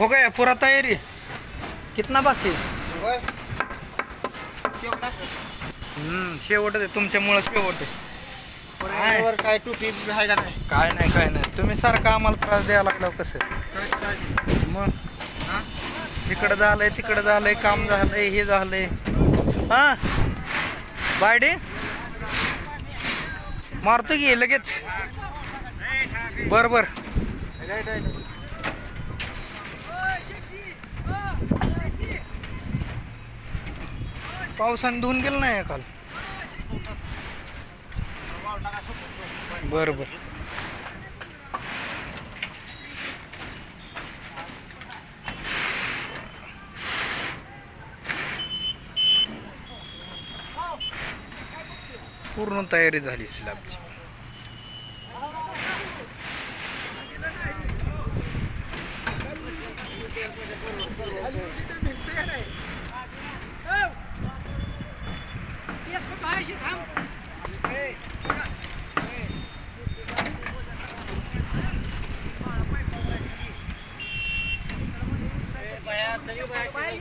हो गया पूरा तयारी। कितना बाकी हम्म शेवट आहे तुमच्यामुळं शेवट आहे काय? वर काय टोपी आहे का नाही? काय नाही काय नाही. तुम्ही सारखं आम्हाला त्रास द्यायला लागला कसं? मग? इकडं झालंय तिकडं झालंय काम झालंय हे झालंय. हा? बायडे? मारतो की लगेच. बर बर. पावसाने धुवून गेलं नाही काल बरं बरं पूर्ण तयारी झाली स्लॅबची Thank you. ભાઈ